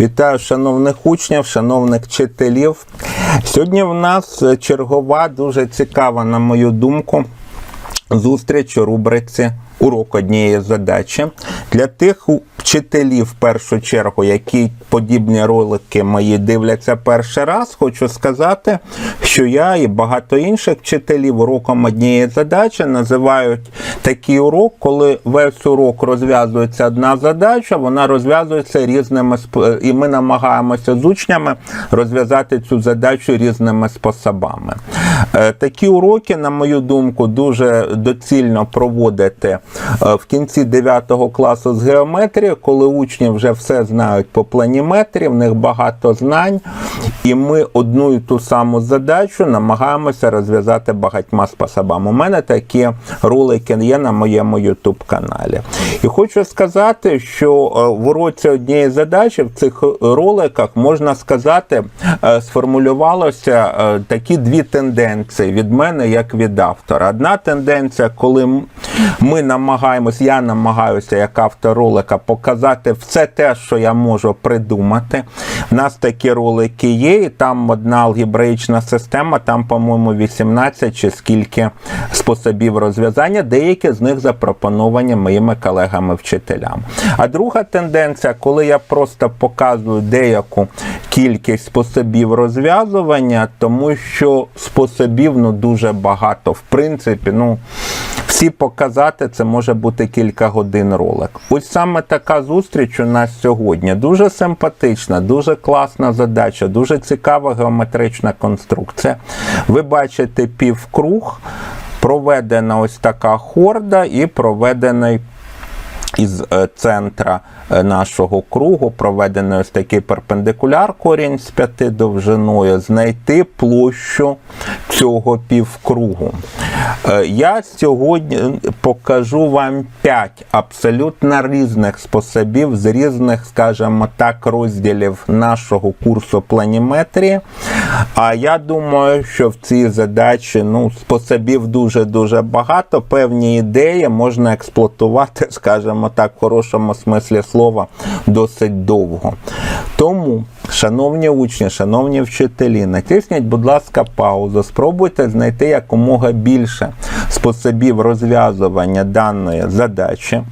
Вітаю шановних учнів, шановних вчителів. Сьогодні в нас чергова, дуже цікава, на мою думку, зустріч у рубриці урок однієї задачі. Для тих вчителів, в першу чергу, які подібні ролики мої дивляться перший раз, хочу сказати, що я і багато інших вчителів уроком однієї задачі називають такий урок, коли весь урок розв'язується одна задача, вона розв'язується різними і ми намагаємося з учнями розв'язати цю задачу різними способами. Е, Такі уроки, на мою думку, дуже доцільно проводити в кінці 9 класу з геометрії, коли учні вже все знають по планіметрії, в них багато знань, і ми одну і ту саму задачу намагаємося розв'язати багатьма способами. У мене такі ролики є на моєму YouTube каналі. І хочу сказати, що е, в уроці однієї задачі в цих роликах можна сказати, е, сформулювалося е, такі дві тенденції від мене як від автора. Одна тенденція, коли ми намагаємось, я намагаюся як автор ролика показати все те, що я можу придумати. У нас такі ролики є, і там одна алгебраїчна система, там, по-моєму, 18 чи скільки способів розв'язання, деякі з них запропоновані моїми колегами-вчителями. А друга тенденція, коли я просто показую деяку кількість способів розв'язування, тому що способів ну, дуже багато. В принципі, ну. Всі показати це може бути кілька годин ролик. Ось саме така зустріч у нас сьогодні. Дуже симпатична, дуже класна задача, дуже цікава геометрична конструкція. Ви бачите півкруг, проведена ось така хорда і проведений із е, центра нашого кругу проведений ось такий перпендикуляр корінь з п'яти довжиною, знайти площу цього півкругу. Е, Я сьогодні покажу вам п'ять абсолютно різних способів з різних, скажімо так, розділів нашого курсу планіметрії. А я думаю, що в цій задачі ну, способів дуже-дуже багато. Певні ідеї можна експлуатувати, скажімо так, в хорошому смислі слова, досить довго. Тому, шановні учні, шановні вчителі, натисніть, будь ласка, паузу, спробуйте знайти якомога більше способів розв'язування даної задачі.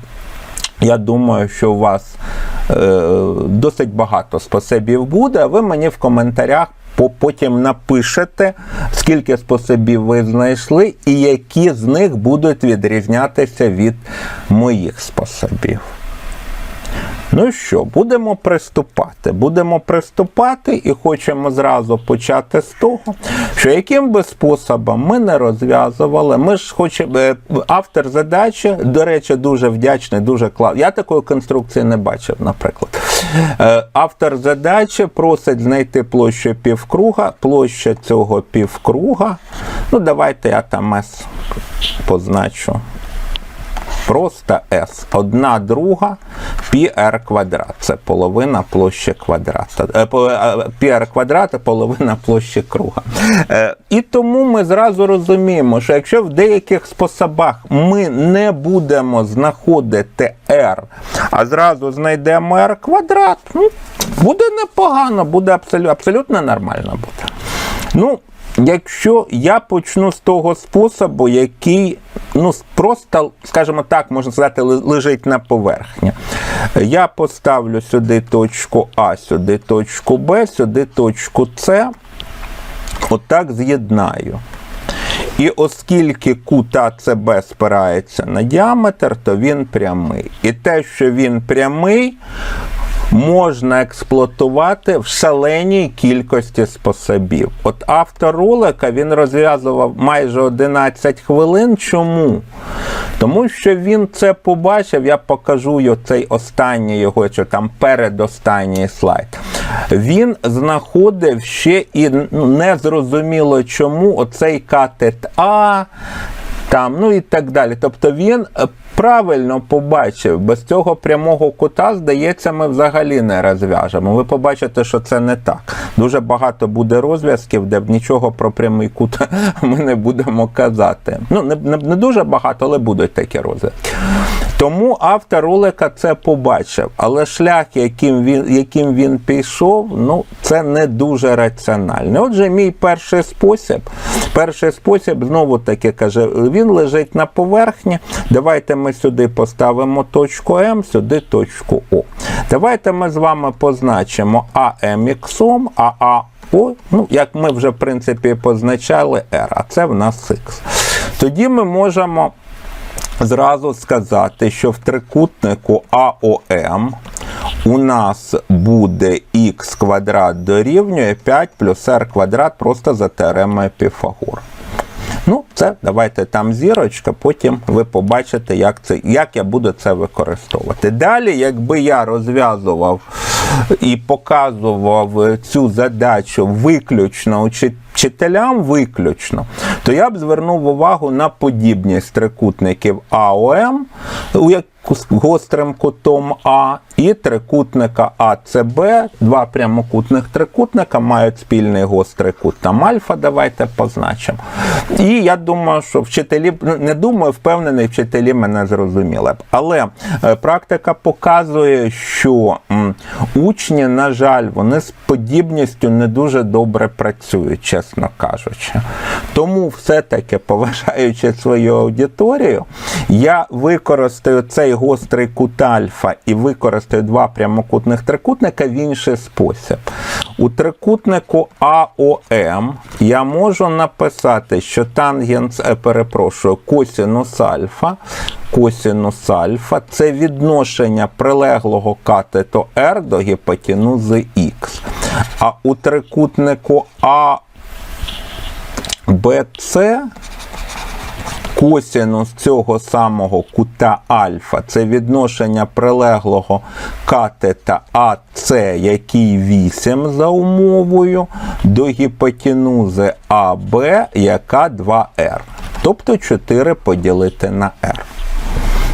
Я думаю, що у вас е, досить багато способів буде. Ви мені в коментарях потім напишете, скільки способів ви знайшли, і які з них будуть відрізнятися від моїх способів. Ну що, будемо приступати. Будемо приступати і хочемо зразу почати з того, що яким би способом ми не розв'язували, ми ж хочемо. Автор задачі, до речі, дуже вдячний, дуже класний. Я такої конструкції не бачив, наприклад. Е, Автор задачі просить знайти площу півкруга, площа цього півкруга. Ну, давайте я там S позначу. Просто S. Одна друга πr квадрат. Це половина площі квадрата. Е, по- е, πr квадрат половина площі круга. Е, І тому ми зразу розуміємо, що якщо в деяких способах ми не будемо знаходити r, а зразу знайдемо r квадрат, ну, буде непогано, буде абсолютно, абсолютно нормально буде. Ну, якщо я почну з того способу, який ну, просто, скажімо так, можна сказати, лежить на поверхні. Я поставлю сюди точку А, сюди точку Б, сюди точку С. Отак з'єднаю. І оскільки кут АЦБ спирається на діаметр, то він прямий. І те, що він прямий, можна експлуатувати в шаленій кількості способів. От автор ролика він розв'язував майже 11 хвилин. Чому? Тому що він це побачив, я покажу цей останній його, чи там передостанній слайд. Він знаходив ще і незрозуміло чому оцей катет А, там, ну і так далі. Тобто він правильно побачив. Без цього прямого кута, здається, ми взагалі не розв'яжемо. Ви побачите, що це не так. Дуже багато буде розв'язків, де нічого про прямий кут ми не будемо казати. Ну, не, не, не дуже багато, але будуть такі розв'язки. Тому автор ролика це побачив, але шлях, яким він, яким він пішов, ну це не дуже раціонально. Отже, мій перший спосіб, перший спосіб, знову таки каже, він лежить на поверхні. Давайте ми сюди поставимо точку М, сюди точку О. Давайте ми з вами позначимо АМ іксом, а А о, ну, як ми вже в принципі позначали R, а це в нас Х. Тоді ми можемо зразу сказати, що в трикутнику АОМ у нас буде х квадрат дорівнює 5 плюс r квадрат просто за теоремою Піфагора. Ну, це давайте там зірочка, потім ви побачите, як це, як я буду це використовувати. Далі, якби я розв'язував і показував цю задачу виключно вчителям, виключно, то я б звернув увагу на подібність трикутників АОМ, у як з гострим кутом А, і трикутника АЦБ. Два прямокутних трикутника мають спільний гострий кут. Там альфа, давайте позначимо. І я думаю, що вчителі, ну, не думаю, впевнений, вчителі мене зрозуміли б. Але е, практика показує, що учні, на жаль, вони з подібністю не дуже добре працюють, чесно кажучи. Тому все-таки, поважаючи свою аудиторію, я використаю цей гострий кут альфа і використаю два прямокутних трикутника в інший спосіб. У трикутнику АОМ я можу написати, що тангенс, е, перепрошую, косінус альфа, косінус альфа це відношення прилеглого катету R до гіпотенузи Х. А у трикутнику АБЦ косінус цього самого кута альфа це відношення прилеглого катета АЦ, який 8 за умовою, до гіпотенузи АБ, яка 2R. Тобто 4 поділити на R.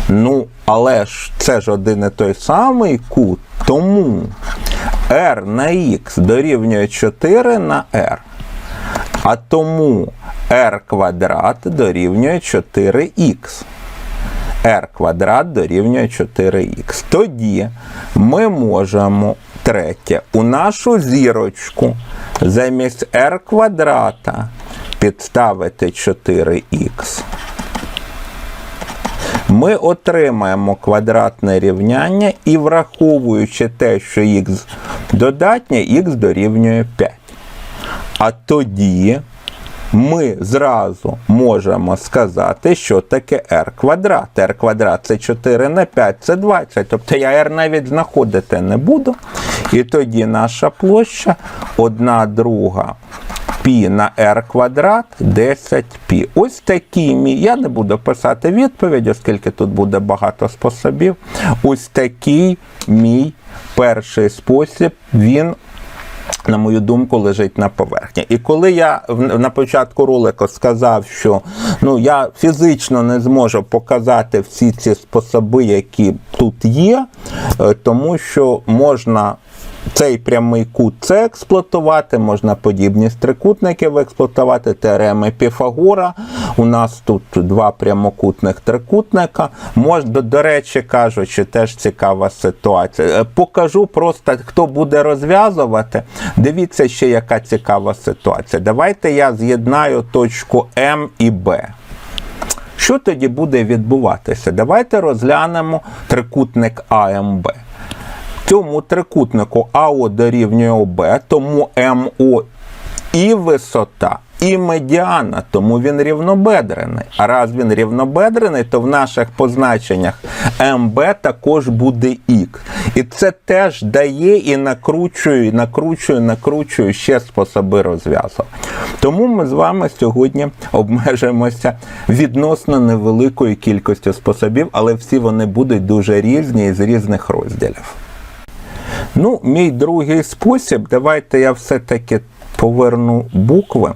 Ну, але ж це ж один і той самий кут, тому R на Х дорівнює 4 на R. А тому r квадрат дорівнює 4х. r квадрат дорівнює 4х. Тоді ми можемо третє у нашу зірочку замість r квадрата підставити 4х. Ми отримаємо квадратне рівняння і враховуючи те, що х додатнє, х дорівнює 5. А тоді ми зразу можемо сказати, що таке r квадрат. r квадрат це 4 на 5, це 20. Тобто я r навіть знаходити не буду. І тоді наша площа 1 друга пі на r квадрат 10 пі. Ось такі мій. Я не буду писати відповідь, оскільки тут буде багато способів. Ось такий мій перший спосіб. Він на мою думку, лежить на поверхні. І коли я на початку ролику сказав, що ну я фізично не зможу показати всі ці способи, які тут є, е, тому що можна. Цей прямий кут це експлуатувати, можна подібні трикутників експлуатувати, теореми Піфагора. У нас тут два прямокутних трикутника. Мож, до, до речі, кажучи, теж цікава ситуація. Е, Покажу просто, хто буде розв'язувати. Дивіться ще, яка цікава ситуація. Давайте я з'єднаю точку М і Б. Що тоді буде відбуватися? Давайте розглянемо трикутник АМБ. Цьому трикутнику АО дорівнює ОБ, тому МО і висота, і медіана, тому він рівнобедрений. А раз він рівнобедрений, то в наших позначеннях МБ також буде Х. І це теж дає і накручує, накручує, накручує ще способи розв'язок. Тому ми з вами сьогодні обмежимося відносно невеликою кількістю способів, але всі вони будуть дуже різні і з різних розділів. Ну, мій другий спосіб, давайте я все-таки поверну букви.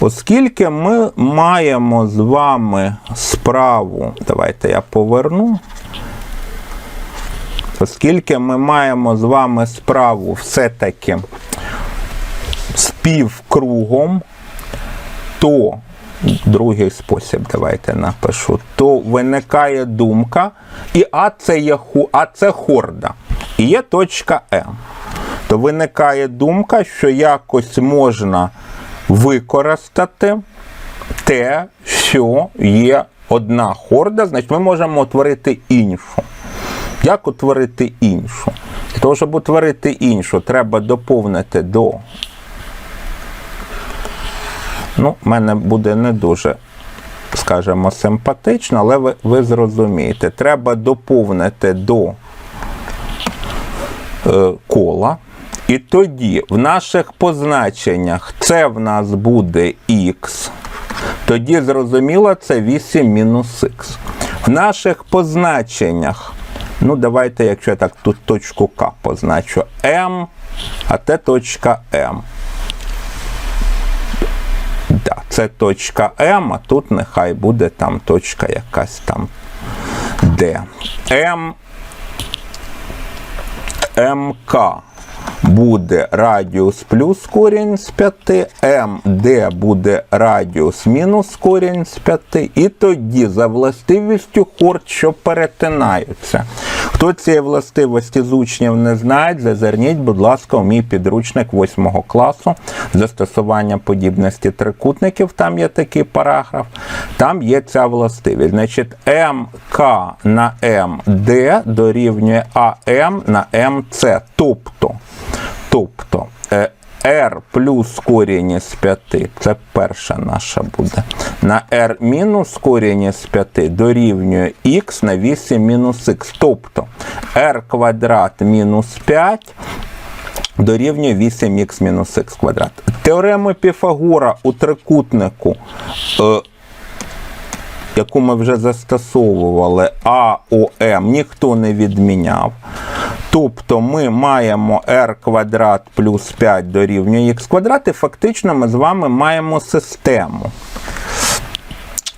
Оскільки ми маємо з вами справу, давайте я поверну. Оскільки ми маємо з вами справу все-таки з півкругом, то другий спосіб, давайте напишу, то виникає думка, і А це є а це хорда. І є точка М. То виникає думка, що якось можна використати те, що є одна хорда, значить ми можемо утворити іншу. Як утворити іншу? Для того, щоб утворити іншу, треба доповнити до. Ну, в мене буде не дуже, скажімо, симпатично, але ви, ви зрозумієте. Треба доповнити до е, кола. І тоді в наших позначеннях це в нас буде х. Тоді зрозуміло, це 8 мінус х. В наших позначеннях, ну давайте, якщо я так тут точку К позначу М, а те точка М. Да, це точка М, а тут нехай буде там точка якась там Д. М. МК буде радіус плюс корінь з 5, МД буде радіус мінус корінь з 5, і тоді за властивістю хорд, що перетинаються. Хто цієї властивості з учнів не знає, зазирніть, будь ласка, у мій підручник 8 класу застосування подібності трикутників, там є такий параграф, там є ця властивість. Значить, МК на МД дорівнює АМ на МЦ. Тобто, тобто е, R плюс корінь з 5, це перша наша буде. На R мінус корінь з 5 дорівнює x на 8 мінус х. Тобто r квадрат мінус 5 дорівнює 8х мінус х квадрат. Теорема Піфагора у трикутнику. Е, яку ми вже застосовували, АОМ ніхто не відміняв. Тобто ми маємо r квадрат плюс 5 дорівнює х квадрат, і фактично ми з вами маємо систему.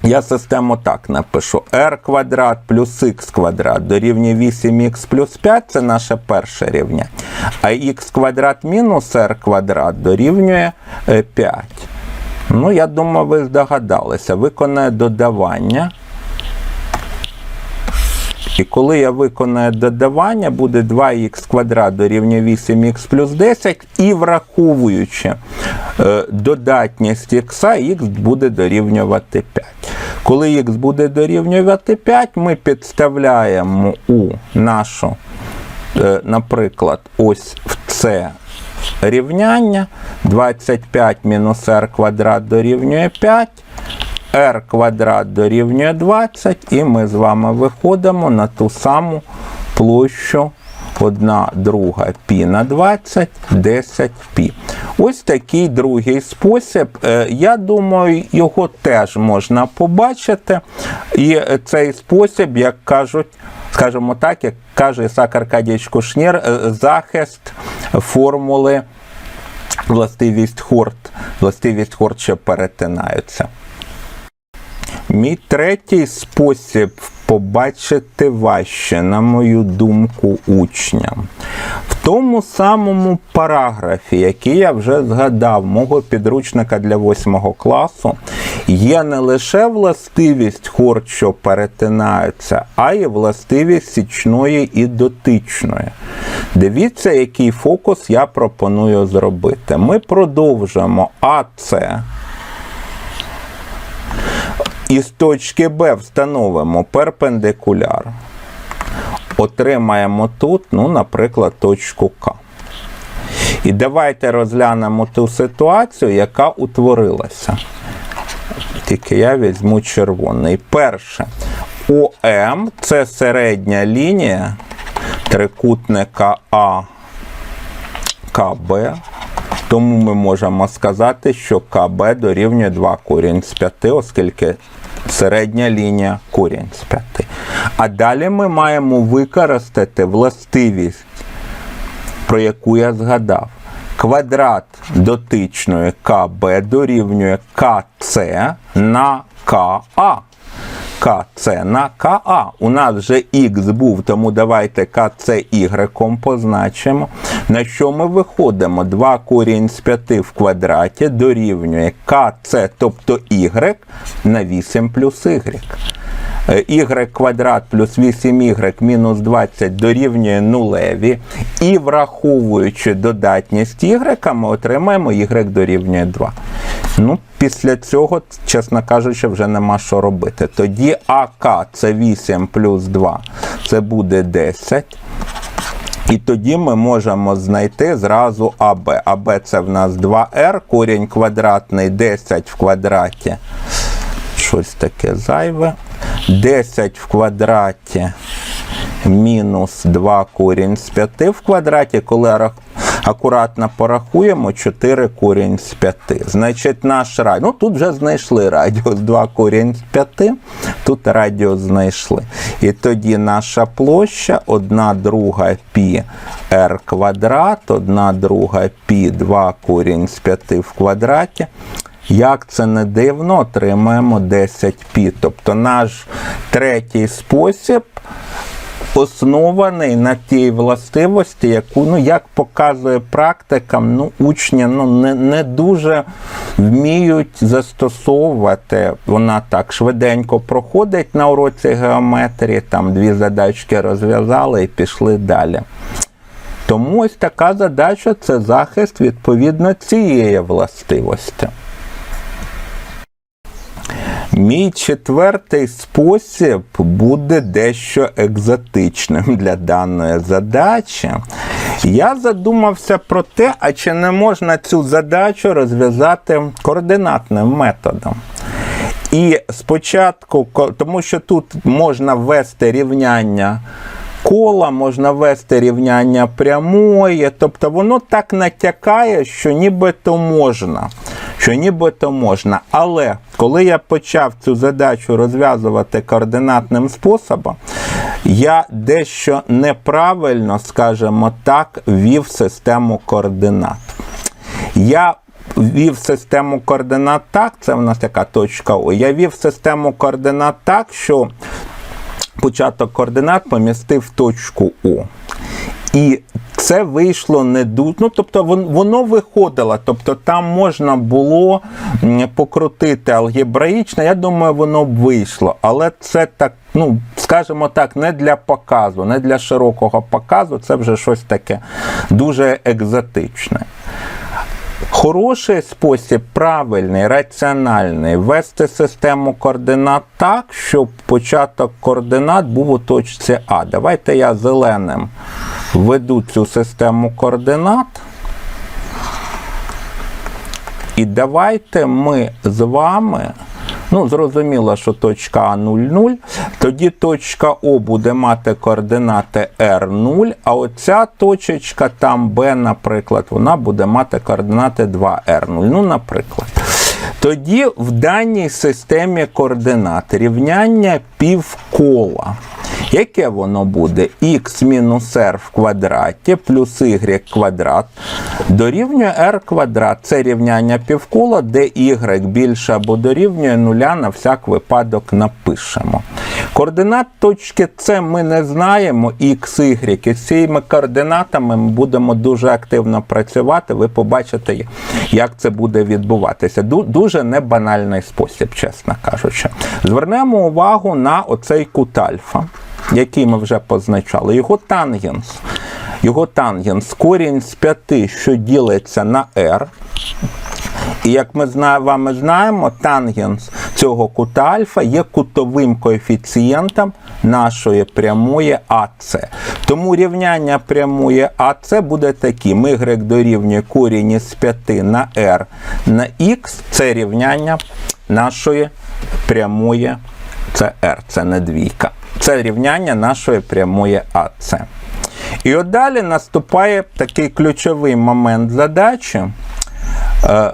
Я систему так напишу: r квадрат плюс х квадрат дорівнює 8х плюс 5 це наше перше рівня. А х квадрат мінус r квадрат дорівнює 5. Ну, я думаю, ви здогадалися. Виконаю додавання. І коли я виконаю додавання, буде 2х квадрат дорівнює 8х плюс 10, і враховуючи е, додатність х, х буде дорівнювати 5. Коли х буде дорівнювати 5, ми підставляємо у нашу, е, наприклад, ось в це рівняння 25 мінус r квадрат дорівнює 5, r квадрат дорівнює 20, і ми з вами виходимо на ту саму площу 1 друга пі на 20, 10 пі. Ось такий другий спосіб. Е, Я думаю, його теж можна побачити. І цей спосіб, як кажуть, скажімо так, як каже Ісак Аркадійович Кушнір, е, захист формули властивість хорт, властивість хорт, що перетинаються. Мій третій спосіб побачити важче, на мою думку, учням. В тому самому параграфі, який я вже згадав, мого підручника для 8 класу, є не лише властивість хорд, що перетинаються, а й властивість січної і дотичної. Дивіться, який фокус я пропоную зробити. Ми продовжимо АЦ. І з точки Б встановимо перпендикуляр. Отримаємо тут, ну, наприклад, точку К. І давайте розглянемо ту ситуацію, яка утворилася. Тільки я візьму червоний. Перше. ОМ це середня лінія трикутника А КБ. Тому ми можемо сказати, що КБ дорівнює 2 корінь з 5, оскільки середня лінія корінь з 5. А далі ми маємо використати властивість, про яку я згадав. квадрат дотичної КБ дорівнює КЦ на КА. КЦ на КА. У нас вже Х був, тому давайте КЦY позначимо. На що ми виходимо? 2 корінь з 5 в квадраті дорівнює КЦ, тобто Y на 8 плюс Y. Y квадрат плюс 8y мінус 20 дорівнює нулеві. І враховуючи додатність y, ми отримаємо y дорівнює 2. Ну, після цього, чесно кажучи, вже нема що робити. Тоді АК це 8 плюс 2, це буде 10. І тоді ми можемо знайти зразу АБ. АБ це в нас 2R, корінь квадратний 10 в квадраті. Щось таке зайве. 10 в квадраті мінус 2 корінь з 5 в квадраті, коли акуратно порахуємо 4 корінь з 5. Значить, наш радіус, ну тут вже знайшли радіус 2 корінь з 5, тут радіус знайшли. І тоді наша площа 1 друга пі r квадрат, 1 друга пі 2 корінь з 5 в квадраті. Як це не дивно, отримаємо 10 пі. Тобто наш третій спосіб оснований на тій властивості, яку, ну, як показує практика, ну, учні ну, не, не дуже вміють застосовувати. Вона так швиденько проходить на уроці геометрії, там дві задачки розв'язали і пішли далі. Тому ось така задача це захист відповідно цієї властивості. Мій четвертий спосіб буде дещо екзотичним для даної задачі. Я задумався про те, а чи не можна цю задачу розв'язати координатним методом. І спочатку, тому що тут можна ввести рівняння кола, можна ввести рівняння прямої, тобто воно так натякає, що нібито можна. Що нібито можна. Але коли я почав цю задачу розв'язувати координатним способом, я дещо неправильно, скажімо так, ввів систему координат. Я ввів систему координат так, це в нас така точка О. Я ввів систему координат так, що початок координат помістив точку О. І це вийшло не дуже. Ну, тобто воно виходило, тобто там можна було покрутити алгебраїчно. Я думаю, воно б вийшло. Але це так, ну, скажімо так, не для показу, не для широкого показу. Це вже щось таке дуже екзотичне. Хороший спосіб, правильний, раціональний, ввести систему координат так, щоб початок координат був у точці А. Давайте я зеленим введу цю систему координат. І давайте ми з вами. Ну, зрозуміло, що точка А 0, 0. Тоді точка О буде мати координати R0, а оця точечка, там Б, наприклад, вона буде мати координати 2R0. Ну, наприклад. Тоді в даній системі координат рівняння півкола. Яке воно буде? х мінус r в квадраті плюс y квадрат дорівнює r квадрат. Це рівняння півкола, де y більше або дорівнює нуля, на всяк випадок напишемо. Координат точки С ми не знаємо, x, y. І з цими координатами ми будемо дуже активно працювати. Ви побачите, як це буде відбуватися. Ду- Дуже небанальний спосіб, чесно кажучи. Звернемо увагу на оцей кут альфа, який ми вже позначали. Його тангенс. Його тангенс корінь з 5, що ділиться на r. І як ми вами знаємо, тангенс цього кута альфа є кутовим коефіцієнтом нашої прямої АС. Тому рівняння прямої АС буде таким. Y дорівнює корінь із 5 на r на х. Це рівняння нашої прямої це r, це не двійка. Це рівняння нашої прямої АС. І от далі наступає такий ключовий момент задачі. Е,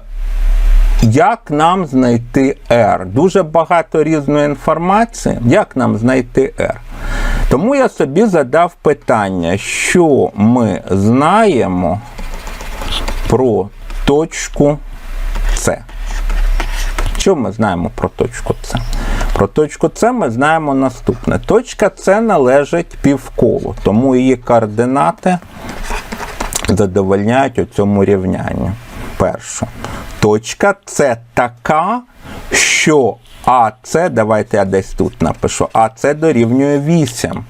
як нам знайти R? Дуже багато різної інформації. Як нам знайти R? Тому я собі задав питання, що ми знаємо про точку С. Що ми знаємо про точку С? Про точку С ми знаємо наступне. Точка С належить півколу, тому її координати задовольняють у цьому рівнянні. Перше. Точка С така, що АС, давайте я десь тут напишу, АС дорівнює 8.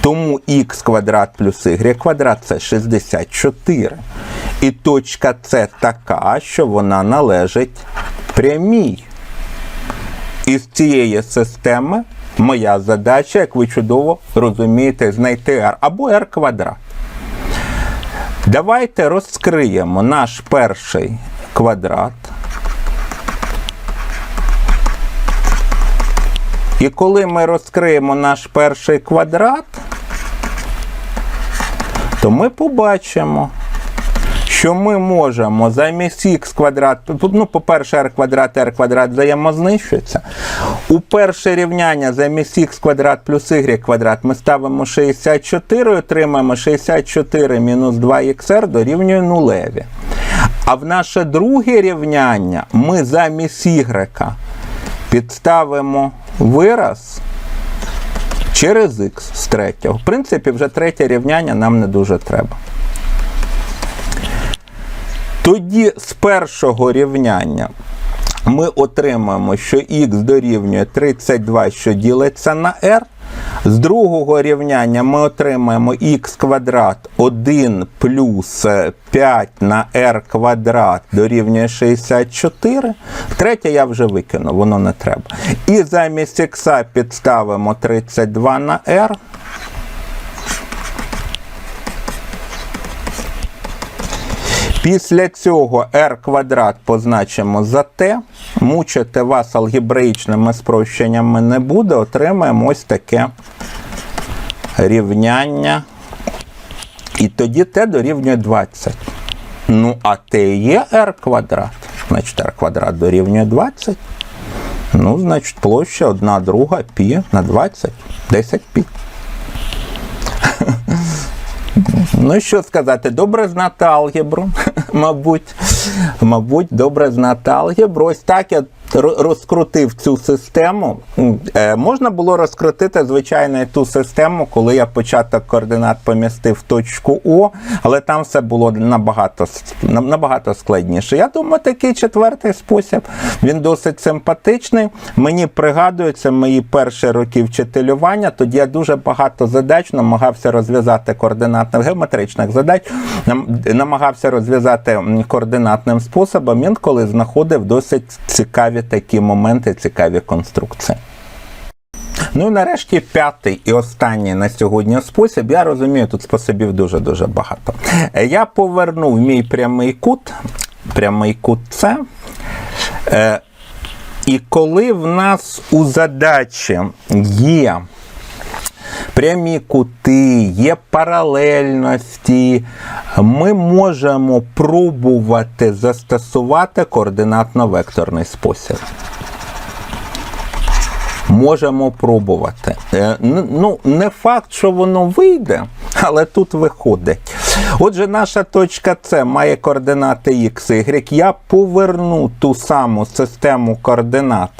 Тому х квадрат плюс y квадрат це 64. І точка С така, що вона належить прямій. Із цієї системи моя задача, як ви чудово розумієте, знайти r або r квадрат. Давайте розкриємо наш перший квадрат. І коли ми розкриємо наш перший квадрат, то ми побачимо, що ми можемо замість х квадрат, ну, по-перше, r квадрат, r квадрат взаємознищується. У перше рівняння замість х квадрат плюс y квадрат ми ставимо 64 і отримаємо 64 мінус 2xr дорівнює нулеві. А в наше друге рівняння ми замість y підставимо вираз через х з третього. В принципі, вже третє рівняння нам не дуже треба. Тоді з першого рівняння ми отримаємо, що х дорівнює 32, що ділиться на r. З другого рівняння ми отримаємо х квадрат 1 плюс 5 на r квадрат дорівнює 64. Третє я вже викину, воно не треба. І замість х підставимо 32 на r. Після цього r квадрат позначимо за t. Мучити вас алгебраїчними спрощеннями не буде. Отримаємо ось таке рівняння. І тоді t дорівнює 20. Ну, а t є r квадрат. Значить, r квадрат дорівнює 20. Ну, значить, площа 1 друга пі на 20. 10 пі. Ну, що сказати, добре знати алгебру, мабуть. Мабуть, добре знати алгебру. Ось так я розкрутив цю систему. Е, можна було розкрутити, звичайно, ту систему, коли я початок координат помістив в точку О, але там все було набагато, набагато складніше. Я думаю, такий четвертий спосіб. Він досить симпатичний. Мені пригадуються мої перші роки вчителювання. Тоді я дуже багато задач намагався розв'язати координатних геометричних задач, намагався розв'язати координатним способом. Інколи знаходив досить цікаві такі моменти, цікаві конструкції. Ну і нарешті п'ятий і останній на сьогодні спосіб. Я розумію, тут способів дуже-дуже багато. Я повернув мій прямий кут, прямий кут С. Е, і коли в нас у задачі є прямі кути, є паралельності, ми можемо пробувати застосувати координатно-векторний спосіб. Можемо пробувати. Е, ну, не факт, що воно вийде, але тут виходить. Отже, наша точка С має координати X, Y. Я поверну ту саму систему координат,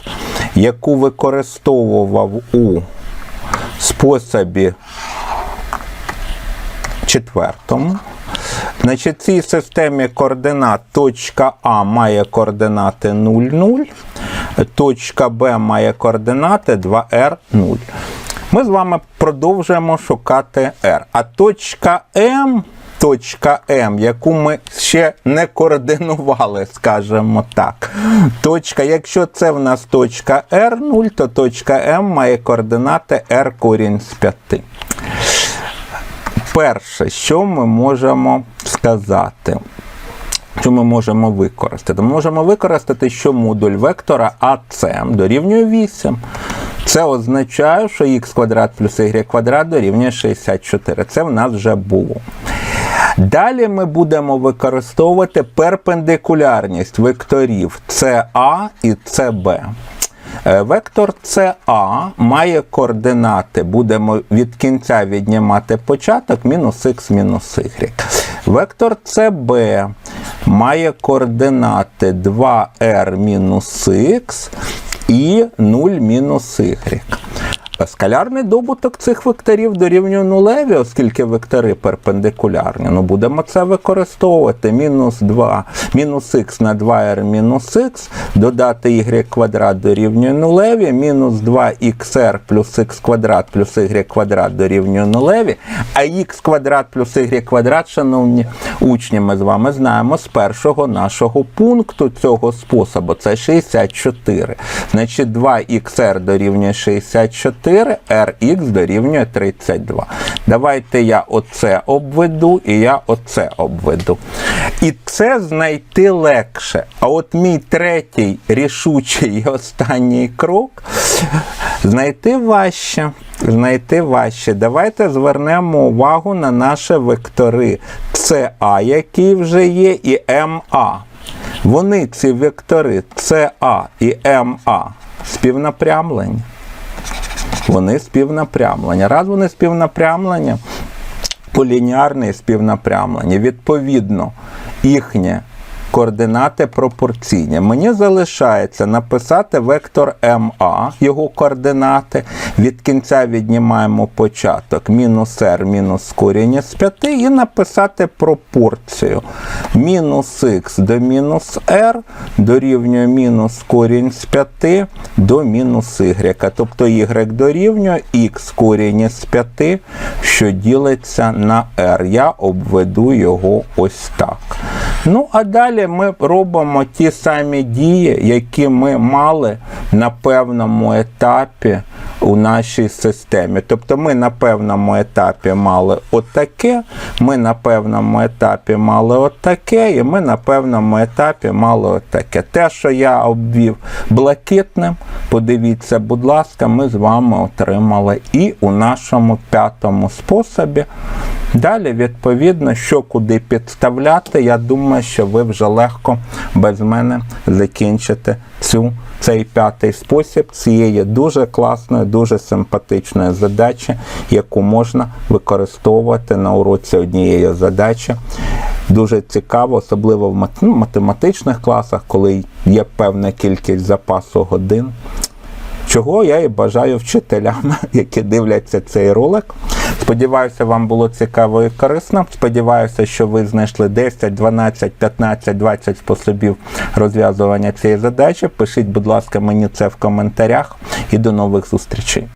яку використовував у способі четвертому. Значить, цій системі координат точка А має координати 0, 0, точка Б має координати 2R 0. Ми з вами продовжуємо шукати R. А точка М, точка М, яку ми ще не координували, скажімо так. Точка, Якщо це в нас точка R0, то точка М має координати R корінь з 5. Перше, що ми можемо сказати? Що ми можемо використати? Ми можемо використати, що модуль вектора АС дорівнює 8. Це означає, що х квадрат плюс y квадрат дорівнює 64. Це в нас вже було. Далі ми будемо використовувати перпендикулярність векторів CA і CB. Вектор CA має координати, будемо від кінця віднімати початок мінус х мінус y. Вектор CB має координати 2r мінус х і 0 мінус y. Скалярний добуток цих векторів дорівнює нулеві, оскільки вектори перпендикулярні. Ну, будемо це використовувати. Мінус 2, мінус х на 2r мінус х, додати y квадрат дорівнює нулеві, мінус 2xr плюс х квадрат плюс y квадрат дорівнює нулеві, а х квадрат плюс y квадрат, шановні учні, ми з вами знаємо з першого нашого пункту цього способу. Це 64. Значить, 2xr дорівнює 64. 4, Rx дорівнює 32. Давайте я оце обведу і я оце обведу. І це знайти легше. А от мій третій рішучий і останній крок знайти важче. Знайти важче. Давайте звернемо увагу на наші вектори CA, які вже є, і MA. Вони, ці вектори CA і MA, співнапрямлені вони співнапрямлення. Раз вони співнапрямлення, полініарне співнапрямлення, відповідно, їхнє координати пропорційні. Мені залишається написати вектор МА, його координати. Від кінця віднімаємо початок мінус r мінус корінь з 5 і написати пропорцію. Мінус х до мінус r дорівнює мінус корінь з 5 до мінус y. Тобто y дорівнює х корінь з 5, що ділиться на r. Я обведу його ось так. Ну, а далі ми робимо ті самі дії, які ми мали на певному етапі у нашій системі. Тобто ми на певному етапі мали отаке, ми на певному етапі мали отаке, і ми на певному етапі мали отаке. Те, що я обвів блакитним, подивіться, будь ласка, ми з вами отримали і у нашому п'ятому способі. Далі, відповідно, що куди підставляти, я думаю, що ви вже легко без мене закінчите цю, цей п'ятий спосіб цієї дуже класної, дуже симпатичної задачі, яку можна використовувати на уроці однієї задачі. Дуже цікаво, особливо в ну, математичних класах, коли є певна кількість запасу годин. Чого я і бажаю вчителям, які дивляться цей ролик. Сподіваюся, вам було цікаво і корисно. Сподіваюся, що ви знайшли 10, 12, 15, 20 способів розв'язування цієї задачі. Пишіть, будь ласка, мені це в коментарях і до нових зустрічей.